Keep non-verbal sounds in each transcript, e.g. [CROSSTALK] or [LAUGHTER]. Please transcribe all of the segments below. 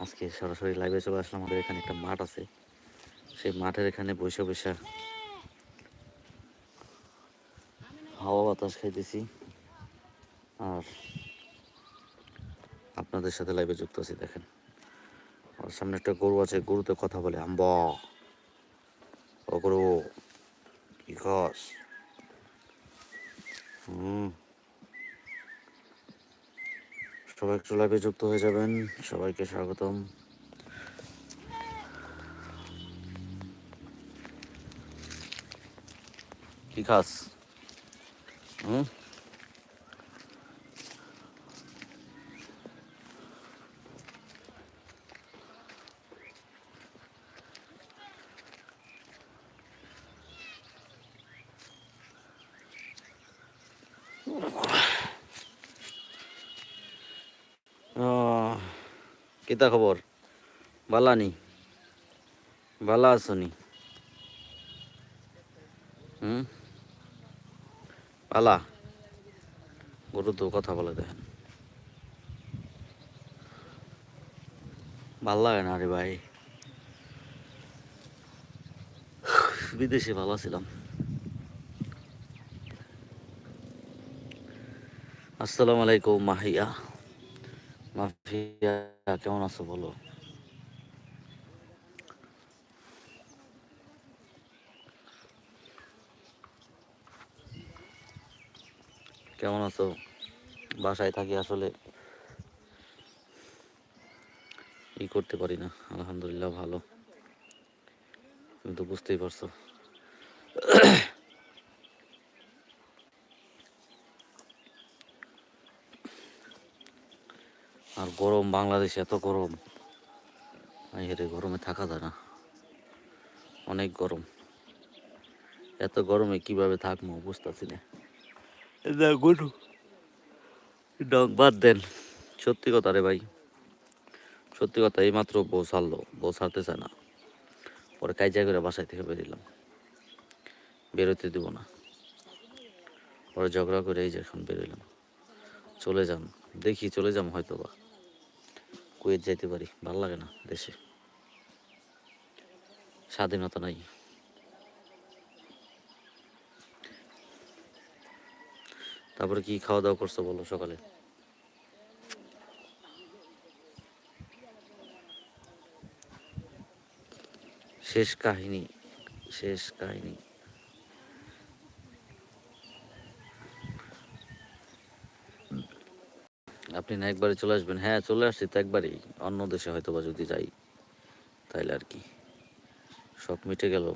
আজকে সরাসরি লাইভে চলে আসলাম, আমাদের এখানে একটা মাঠ আছে। সেই মাঠের এখানে বৈশা বসে হাওয়া বাতাস খাইতেছি। আর আপনাদের সাথে লাইভে যুক্ত আছি, দেখেন। আমার সামনে একটা গরু আছে, গরুতে কথা বলে, আম্ব। ও গরু, কি খাস? হুম। সবাই একটু লাইভে যুক্ত হয়ে যাবেন। সবাইকে স্বাগতম। কি খাস? হুম? কিতা খবর? বালা নি। বালা আছো নি। হুম? বালা গরু তো কথা বলে দেখেন। ভালো লাগে না রে ভাই। বিদেশে ভালো ছিলাম। আসসালামু আলাইকুম মাহিয়া। মাফিয়া। কেমন আছো বলো? কেমন আছো? বাসায় থাকি আসলে। ই করতে পারি না, আলহামদুলিল্লাহ ভালো। তুমি তো বুঝতেই পারছ। আর গরম বাংলাদেশে, এত গরম। এর গরমে থাকা যায় না। অনেক গরম। এত গরমে কীভাবে থাকব বুঝতেছি না। গরু বাদ দেন। সত্যি কথা রে ভাই। সত্যি কথা, এইমাত্র বউ ছাড়লো। বউ ছাড়তে চায় না। পরে কাইজা করে বাসায় থেকে বেরিলাম। বেরোতে দিব না। পরে ঝগড়া করে এই যে এখন বেরোলাম। চলে যান দেখি চলে যাম হয়তো বা কুয়েত যাইতে পারি, ভালো লাগে না দেশে। স্বাধীনতা নাই। তারপরে কি খাওয়া দাওয়া করছ বলো সকালে? শেষ কাহিনী শেষ কাহিনী। আপনি না একবারে চলে আসবেন? হ্যাঁ চলে আসছি, তো একবারেই। অন্য দেশে হয়তো বা যদি যাই, তাইলে আর কি। শখ মিটে গেল।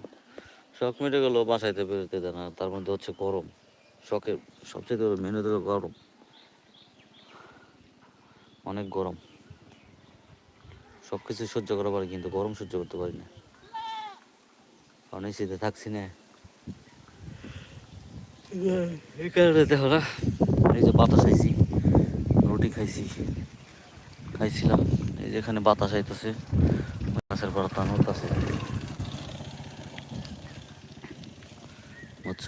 শখ মিটে গেল বাসাইতে বেরোতে দেয় না, তার মধ্যে হচ্ছে গরম। শখের সবচেয়ে বড় মেনু তো গরম। অনেক গরম। সব কিছু সহ্য করা পারি, কিন্তু গরম সহ্য করতে পারি না। কারণ এই শীতে থাকছি না। এই কারণে দেখো না, এই যে বাতাস রুটি খাইছি। খাইছিলাম, এই যে এখানে বাতাস আইতেছে পর টান হতেছে বুঝছ?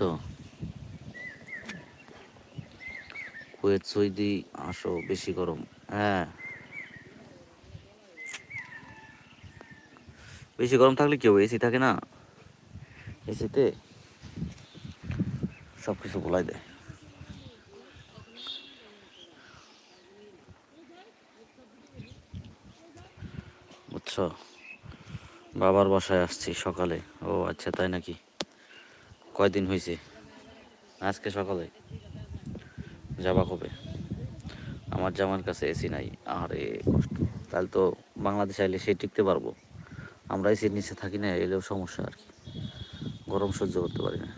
কুয়েত সৌদি আসো বেশি গরম। হ্যাঁ। বেশি গরম থাকলে কেউ এসি থাকে না? এসিতে সব কিছু বলাই দেয়। বুঝছ? বাবার বাসায় আসছি সকালে। ও আচ্ছা তাই নাকি? কয়দিন হয়েছে আজকে সকালে? যাবা কবে? আমার জামার কাছে এসি নাই। আরে, কষ্ট। তাহলে তো বাংলাদেশে আইলে সে টিকতে পারব। আমরা এসির নিচে থাকি না, এলেও সমস্যা আর কি। গরম সহ্য করতে পারি না।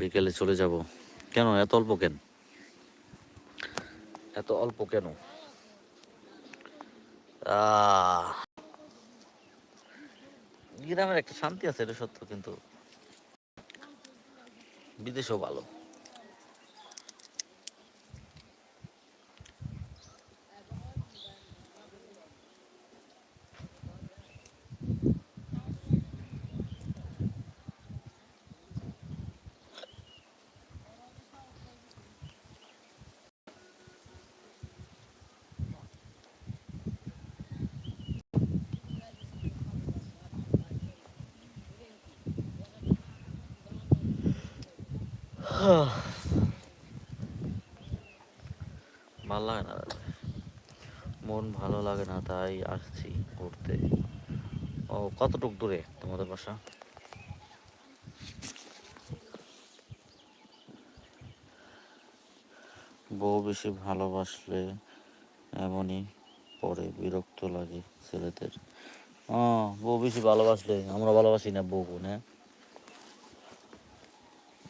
বিকেলে চলে যাব। কেন? এত অল্প কেন? এত অল্প কেন? গ্রামের একটা শান্তি আছে, এটা সত্য, কিন্তু বিদেশও ভালো। [SIGHS] ভালো লাগে না। মন ভালো লাগে না, তাই আসছি ঘুরতে। ও, কতটুক দূরে তোমাদের বাসা? বউ বেশি ভালোবাসলে এমনই পরে বিরক্ত লাগে ছেলেদের। ও, বউ বেশি ভালোবাসলে, আমরা ভালোবাসি না বউ হ্যাঁ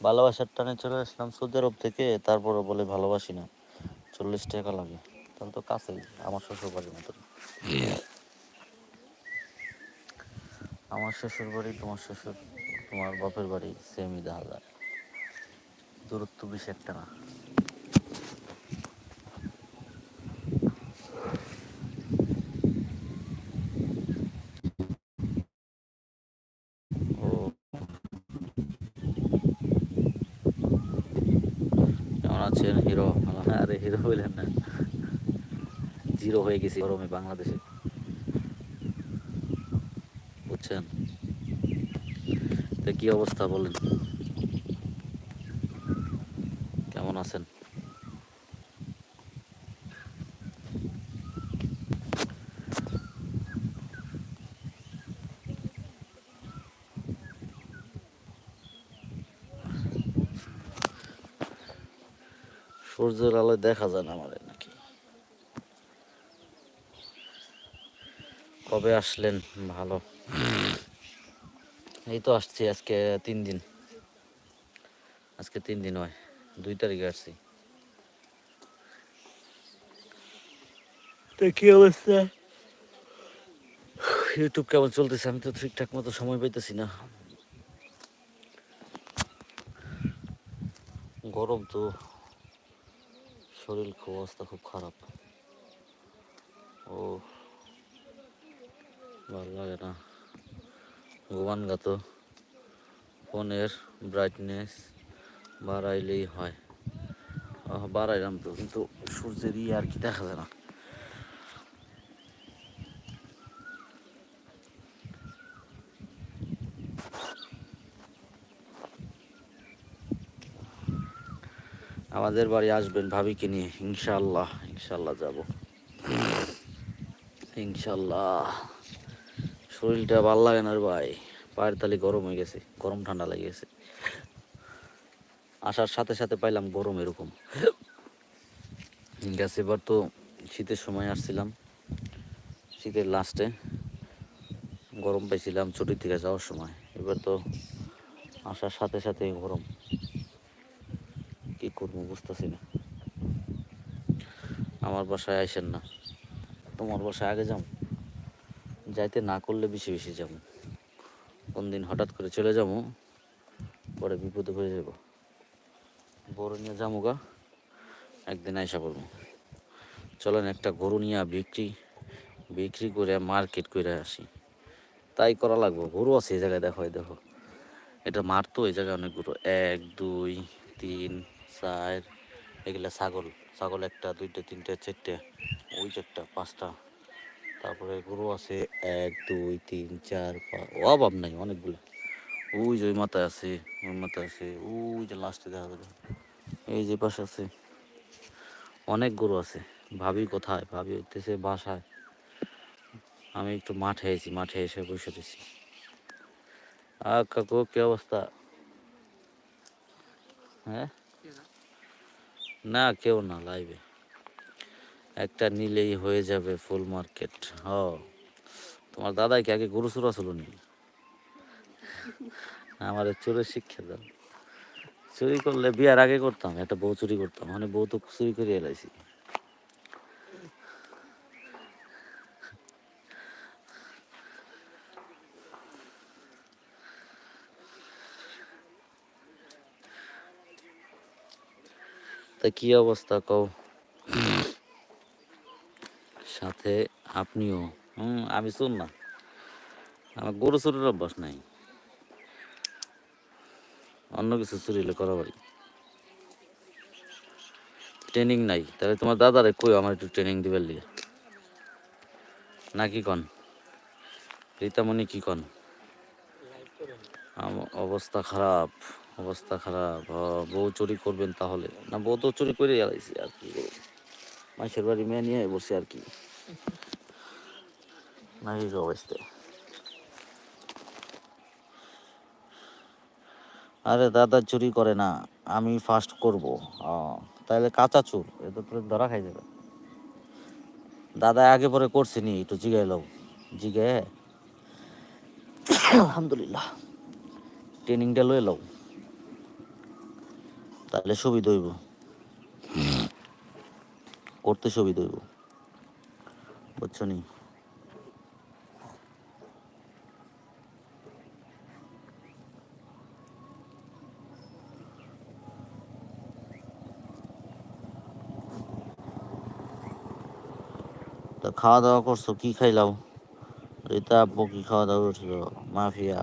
ভালোবাসার টানে চলে আসলাম সৌদি আরব থেকে তারপরে বলে ভালোবাসি না। চল্লিশ টাকা লাগে। তাহলে তো কাছেই, আমার শ্বশুর বাড়ির মতন। আমার শ্বশুর বাড়ি তোমার শ্বশুর, তোমার বাপের বাড়ি সেমই যায়। দূরত্ব বেশি একটা না ও কেমন আছেন হিরো আরে হিরো বললেন না জিরো হয়ে গেছি গরমে বাংলাদেশে। বুঝছেন? কি অবস্থা বলেন? কেমন আছেন? সূর্যের আলোয় দেখা যায় না আমাদের নাকি কবে আসলেন? ভালো। এই তো আসছি আজকে তিন দিন। আজকে তিন দিন হয় দুই তারিখে আসছি। তো কি অবস্থা? ইউটিউব কেমন চলতেছে? আমি তো ঠিকঠাক মতো সময় পাইতেছি না। গরম তো শরীর খুব অবস্থা খুব খারাপ। ও ভালো লাগে না। ঘুমান গাত ফোনের ব্রাইটনেস বাড়াইলেই হয়। বাড়াইলাম তো, কিন্তু সূর্যের ই আর কি দেখা যায় না। আমাদের বাড়ি আসবেন ভাবিকে নিয়ে ইনশাল্লাহ ইনশাল্লাহ যাব। ইনশাল্লাহ শরীরটা ভালো লাগে না রে ভাই। পায়ের তালি গরম হয়ে গেছে, গরম ঠান্ডা লেগে গেছে। আসার সাথে সাথে পাইলাম গরম এরকম। গেছে এবার তো শীতের সময় আসছিলাম, শীতের লাস্টে গরম পাইছিলাম ছুটির থেকে যাওয়ার সময়, এবার তো আসার সাথে সাথে গরম। কি করব বুঝতেছি না। আমার বাসায় আইসেন না। তোমার বাসায় আগে যাও যাইতে না করলে বেশি বেশি যাব। কোন দিন হঠাৎ করে চলে যাব, পরে বিপদে হয়ে যাব। বড় নিয়ে যাব গা, একদিন আইসা পড়ব। চলেন একটা গরু নিয়ে বিক্রি বিক্রি করে মার্কেট করে আসি। তাই করা লাগবো, গরু আছে এই জায়গায়, দেখো দেখো। এটা মারতো এই জায়গায় অনেক গরু। এক, দুই, তিন, চার, এগুলা ছাগল। ছাগল একটা, দুইটা, তিনটা, চারটে, ওই চারটা, পাঁচটা। তারপরে গরু আছে এক দুই তিন চার পাঁচ ও অভাব নাই অনেকগুলো। ওই যে ওই মাথায় আছে ওই মাথায় আছে ওই যে লাস্টে দেখা যাবে এই যে পাশে আছে অনেক গরু আছে। ভাবি কোথায়? ভাবি উঠতেছে বাসায়। আমি একটু মাঠে এসেছি মাঠে এসে বসে দিছি আর কাকু কি অবস্থা? হ্যাঁ? না কেউ না লাইভে। একটা নিলেই হয়ে যাবে ফুল মার্কেট। হ তোমার দাদাই কি আগে গরু চোরা ছিল নি? আমার চোরের শিক্ষা দাও। চুরি করলে বিয়ার আগে করতাম, একটা বউ চুরি করতাম মানে বউ তো চুরি করে এলাইছি তা কি অবস্থা কও? সাথে আপনিও। হুম, আমি শুন না। আমার গরু চুরির অভ্যাস নাই। অন্য কিছু চুরি হলে করা পারি ট্রেনিং নাই। তাহলে তোমার দাদারে কই আমার একটু ট্রেনিং দিবার লিগে। না কি কন? রীতামণি কি কন? অবস্থা খারাপ অবস্থা খারাপ। বউ চুরি করবেন তাহলে। না, বউ তো চুরি করে আর কি। মাসের বাড়ি মেয়ে নিয়ে বসে আর কি। নাকি কি অবস্থা আরে দাদা, চুরি করে না। আমি ফার্স্ট করব। তাহলে কাঁচা চুর তো ধরা খাই যাবে। দাদা, আগে পরে করছে নি, একটু জিগাই লও। জিগে আলহামদুলিল্লাহ। ট্রেনিংটা লয়ে লও। তাহলে সুবিধা হইব করতে সুবিধা হইব বুঝছ নি? খাওয়া দাওয়া করছ কি খাইলাও রীতা আব্বু কি খাওয়া দাওয়া করছিল? মাফিয়া।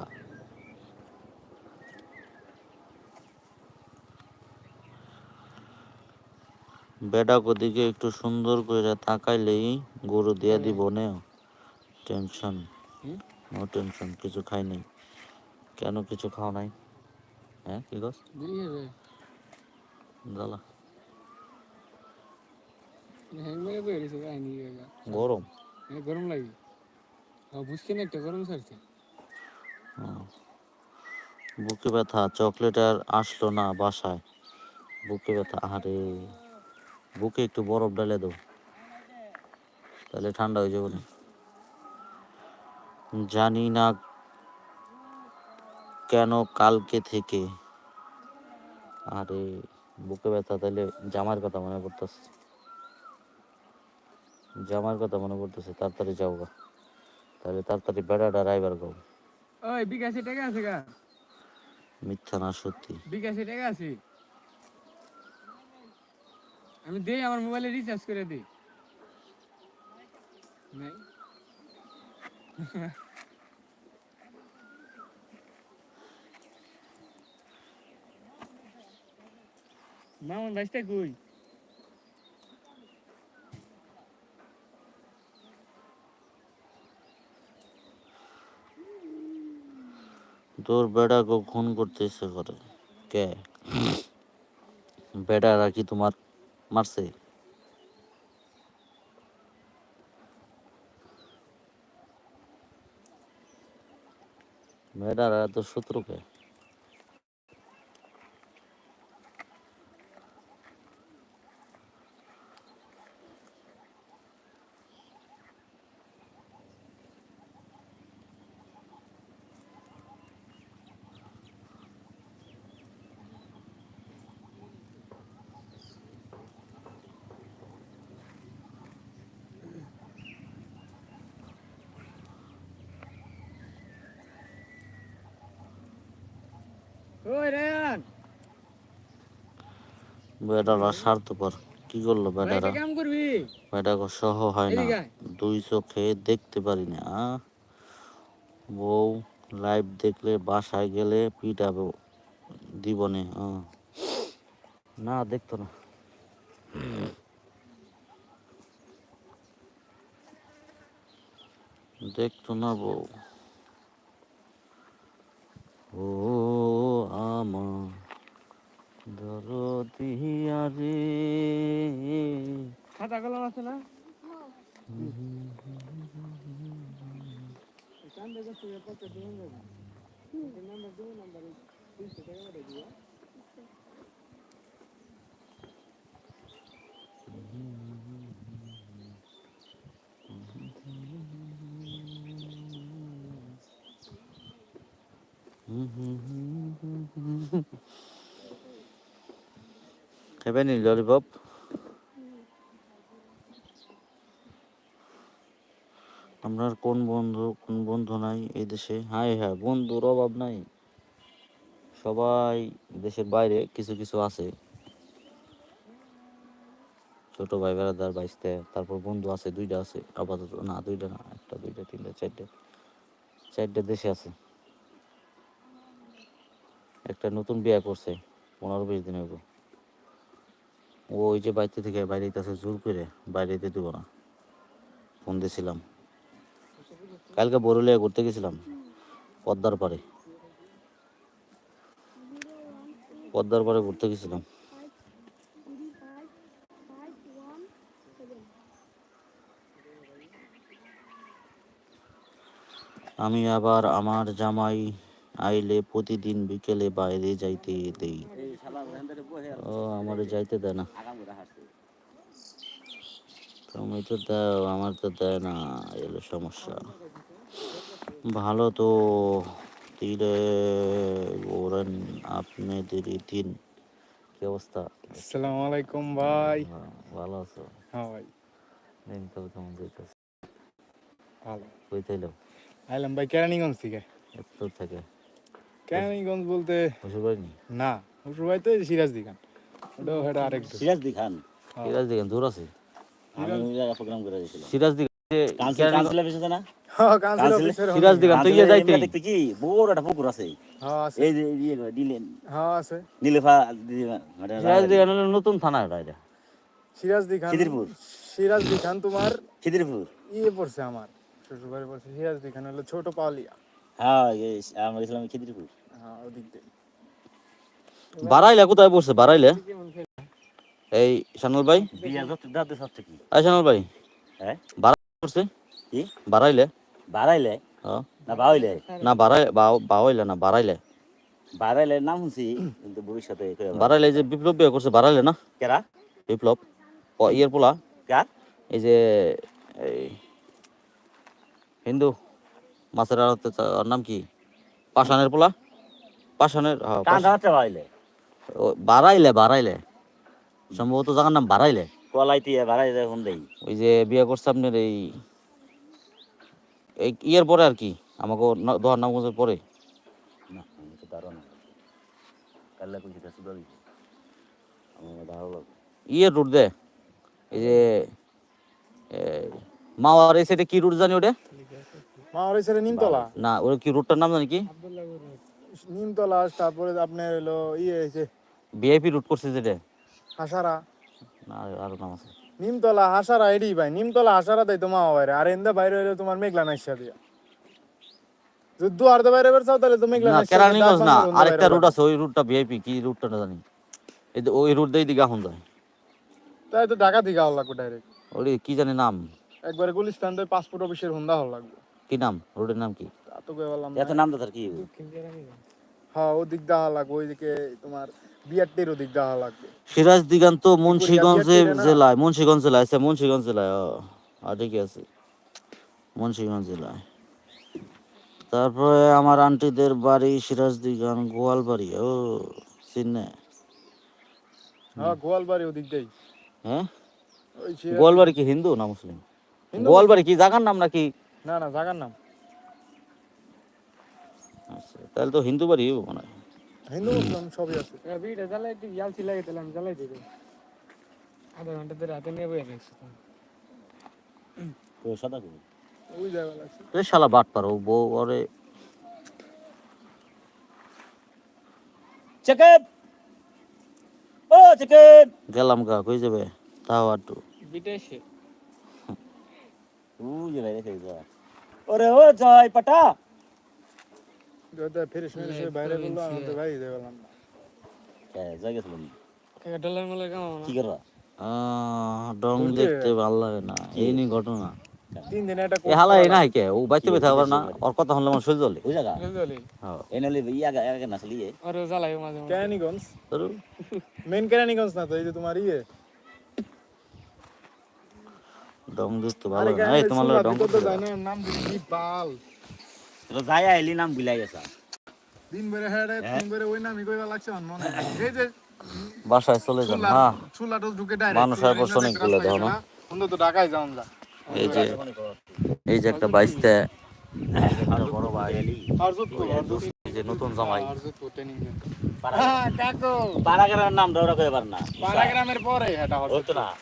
বেডাক ওদিকে একটু সুন্দর করে তাকাইলেই গরু দিয়া দিব নে টেনশন? নো টেনশন কিছু খাই নাই। কেন কিছু খাও নাই? হ্যাঁ কি গছ জ্বালা হ্যাং মেরে বয়ে রয়েছে কাহিনি এগুলা। গরম? হ্যাঁ, গরম লাগে। বুঝকে না একটা গরম ছাড়ছে। বুকে ব্যথা চকলেট আর আসলো না বাসায়। বুকে ব্যথা আরে বুকে একটু বরফ ডালে দাও। তাহলে ঠান্ডা হয়ে যাবে না। জানি না কেন কালকে থেকে। আরে বুকে ব্যথা তাহলে জামার কথা মনে পড়তেছে। জামার কথা মনে পড়তেছে তাড়াতাড়ি যাও গা। তাহলে তাড়াতাড়ি বেড়াটা রাইবার গাও ওই বিকাশে টাকা আছে গা। মিথ্যা না সত্যি। বিকাশে টাকা আছে। আমি দেই আমার মোবাইলে রিচার্জ করে দিই। নাই। [LAUGHS] মামন ভাইসটা কই? তোর বেড়াকে খুন করতে ইচ্ছে করে কে? বেড়ারা কি তোমার মারছে? বেড়ারা তো শত্রুকে? বেড়ারা স্বার্থপর। কি করল বেড়ারা বেড়াকে সহ হয় না। দুই চোখে দেখতে পারি না বউ লাইভ দেখলে বাসায় গেলে পিটাবো দিবনে। না দেখতো না। দেখতো না বউ ও আমার দরদিয়া রে খাতা কলম আছে না কান্দে করতে পড়তে দিবেন না নাম্বার দিও নাম্বার তিনশো টাকা করে দিও খাবে নি ললিপপ আপনার কোন বন্ধু কোন বন্ধু নাই এই দেশে? হাই হ্যাঁ বন্ধুর অভাব নাই। সবাই দেশের বাইরে কিছু কিছু আছে। ছোট ভাই বেড়াদার বাইসতে তারপর বন্ধু আছে, দুইটা আছে। আপাতত না, দুইটা না, একটা, দুইটা, তিনটা, চারটে চারটে দেশে আছে। একটা নতুন বিয়ে করছে, পনেরো বিশ দিন হইব। ও ওই যে বাড়িতে থেকে বাইরে আছে জোর করে বাইরে যেতে দেবো না। ফোন দিয়েছিলাম কালকে বরুলিয়া ঘুরতে গেছিলাম, পদ্মার পাড়ে। পদ্মার পরে ঘুরতে গেছিলাম। আমি আবার আমার জামাই আইলে প্রতিদিন বিকেলে বাইরে যাইতে দেই। ও, আমার যাইতে দেয় না। তুমি তো দাও আমার তো দেয় না এলো সমস্যা। ভালো তো তীরে ওরেন আপনাদের দিন। কি অবস্থা? আসসালামু আলাইকুম ভাই ভালো আছো? হ্যাঁ ভাই। দিন তো কেমন যাইতেছে? ভালো। কই তাইলো আইলাম ভাই কেরানীগঞ্জ থেকে। এত দূর থেকে? কেরানীগঞ্জ বলতে পারিনি না ভাই তো এই সিরাজ দিখান ওটাও এটা আরেক দূর। সিরাজ দি খান সিরাজ দিকে দূর আছে? আমি ওই জায়গায় প্রোগ্রাম করে দিয়েছিলাম। সিরাজ দিকে কাউন্সিল কাউন্সিল অফিসে না? হ্যাঁ কাউন্সিল কাউন্সিল- অফিসের সিরাজ দিকে তুই ইয়ে যাইতে। দেখতে কি? বড় একটা পুকুর আছে। হ্যাঁ আছে। এই যে ইয়ে দিলেন হ্যাঁ আছে। নীলেফা মানে সিরাজ দিকে নতুন থানা এটা খিদিরপুর। সিরাজ দিখান তোমার খিদিরপুর। ইয়ে পড়ছে আমার শ্বশুর বাড়ি পড়ছে। সিরাজ দিখান হলো ছোট পাওলিয়া। হ্যাঁ আমরা গেছিলাম খিদিরপুর। হ্যাঁ ওদিক দিয়ে। বাড়াইলে কোথায় পড়ছে? বাড়াইলে এই শানুল ভাই? এই শানুল ভাই হ্যাঁ? পড়ছে কি? বাড়াইলে। বাড়াইলে? না বাড়াইলে না বাড়াই বাড়াইলে না বাড়াইলে। বাড়াইলে নাম শুনছি কিন্তু ভবিষ্যতে বাড়াইলে যে বিপ্লব বিয়ে করছে বাড়াইলে না? কেরা? বিপ্লব। ও ইয়ের পোলা। কার? এই যে এই হিন্দু মাছের ওর নাম কি? পাষাণের পোলা? পাষাণের বাড়াইলে? বাড়াইলে বাড়াইলে। সম্ভবত জায়গার নাম বাড়াইলে কলাইতে বাড়াইলে ফোন দেই। ওই যে বিয়ে করছে আপনার এই এই ইয়ের পরে আর কি আমাকে দোহার নামগঞ্জের পরে। না আমি তো দাঁড়ো না কাল্লা কই যেটা সুদল আমার দাঁড়াল লাগবে। ইয়ের রুট দে। এই যে মাওয়ার এই সাইডে কি রুট জানি ওটা? মা ওই ছেড়ে নিমতলা? না ওর কি রুটটার নাম জানি কি? নিমতলা তারপরে আপনার হলো ইয়ে ভিআইপি রুট করছে যেটা। হাসারা? না নাম আছে। নিমতলা হাসারা এডি ভাই নিমতলা হাসারা তাই তো মামা বাইরে আর এন্দা বাইরে হইলে তোমার মেঘলা নাইসা দিয়া। যদি দুয়ার দে বাইরে বেরছাও তাহলে তো মেঘলা নাইসা কেরানীগঞ্জ না। আরেকটা রুট আছে ওই রুটটা ভিআইপি কি রুটটা না জানি। এই ওই রুট দিয়ে দিকে এখন যায়। তাই তো ঢাকা থেকে হল লাগবে ডাইরেক্ট ওই কি জানি নাম? একবারে গুলিস্তান তো পাসপোর্ট অফিসের হুন্দা হল লাগবে। কি নাম? রোডের নাম কি? তা তো কই বললাম এত নাম তো তার কি হ্যাঁ ও দিক দাহা লাগবে ওইদিকে তোমার বিয়ারটির লাগবে। সিরাজ দিগান্ত মুন্সিগঞ্জ জেলায় মুন্সিগঞ্জ জেলায় আছে মুন্সিগঞ্জ জেলায় ও ঠিকই আছে। মুন্সিগঞ্জ জেলায়। তারপরে আমার আন্টিদের বাড়ি সিরাজ দিগান গোয়ালবাড়ি ও চিনে? হ্যাঁ গোয়ালবাড়ি ওদিক দেই। হ্যাঁ? গোয়ালবাড়ি কি হিন্দু না মুসলিম? গোয়ালবাড়ি কি জাগার নাম নাকি? না না জাগার নাম। আচ্ছা তাহলে তো হিন্দু বাড়ি মনে হয়। হিন্দু মুসলিম সবই আছে। ভিডিও জ্বালাই একটু ইয়াল ছিল গেছিলাম জ্বালাই দিবে। আধা ঘণ্টা ধরে হাতে নিয়ে বয়ে রয়েছে তো। সাদা কই ওই জায়গা লাগছে। এ শালা বাট পারো বউ ওরে চিকেন ও চিকেন গেলাম গা কই যাবে? তাও আটু বিদেশে ওই যে যা ওরে ও জয় পাটা! যদি ফেরিস মেরিস হয়ে বাইরে বলল আমি তো ভাই বললাম না ডলার মেলে কি করবা? ডং দেখতে ভালো লাগে না। এই নিয়ে ঘটনা। তিন দিনে একটা এ হালা এই না কে ও বাইতে না ওর কথা হলে আমার সহ্য হলে। ওই জায়গা জলি হ্যাঁ ইয়া গা আগে নাসলি এ আর জ্বালাই মাঝে মাঝে কেরানীগঞ্জ? তোর মেন কেরানীগঞ্জ না তো এই যে তোমার ইয়ে? ডং দেখতে ভালো না। এই তোমার ডং তো করতে যায় না নাম দিবি বাল তো যাই আইলি নাম বিলাই গেছা দিন বেড়ে হেড়ে দিন বেড়ে ওই নামই কইবা লাগছে আমার মনে এই যে বাসায় চলে যান চুলা হ্যাঁ চুলাটা ঢুকে ডাইরেক্ট মানুষের পর শোনে গুলো দেখো না? অন্য তো ঢাকায় যাওন যা। এই যে এই যে একটা বাইসতে বড় ভাই আর আর যে নতুন জামাই আর হ্যাঁ না। না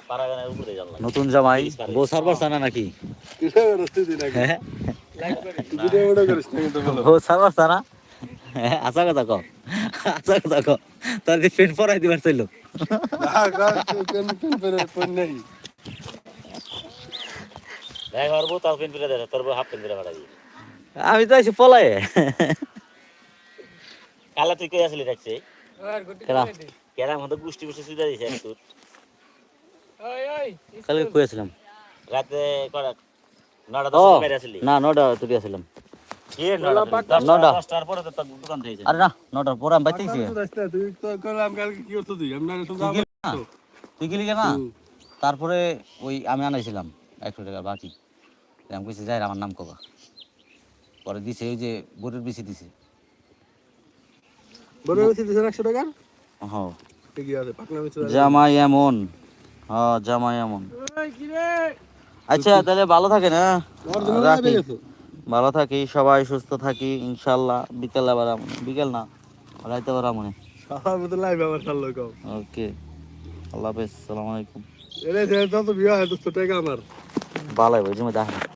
নতুন জামাই। বউ সার্ভার জানা নাকি? কথা কও কথা কও তার যে পেন পরাই দিবার চাইলো পেন দেখ তাও পিলে তোর হাফ পেন পিলে পাঠাই আমি তো আছি পলায়ে কালা তুই কই আসলি দেখছি খেলা। করে মতো গুষ্টি গুষ্টি সুবিধা ওই কালকে কইছিলাম রাতে করা না নটা আসলাম। আরে না নটার পরে আমি বাইতেছি তুই গেলি না? তারপরে ওই আমি আনাইছিলাম একশো টাকা বাকি। আমি কইছি যাই আমার নাম কবা। পরে দিছে ওই যে গরুর বেশি দিছে। বড় বেশি দিছেন একশো টাকার? হ্যাঁ জামাই এমন হ্যাঁ জামাই এমন। কি রে আচ্ছা তাহলে ভালো থাকে না ভালো থাকি সবাই সুস্থ থাকি ইনশাল্লাহ। বিকেল আবার বিকেল না রাইতে আবার মনে ওকে আল্লাহ হাফেজ সালাম আলাইকুম। এরে যত বিয়া হয় তো টাকা আমার। ভালো ভাই জমে দেখা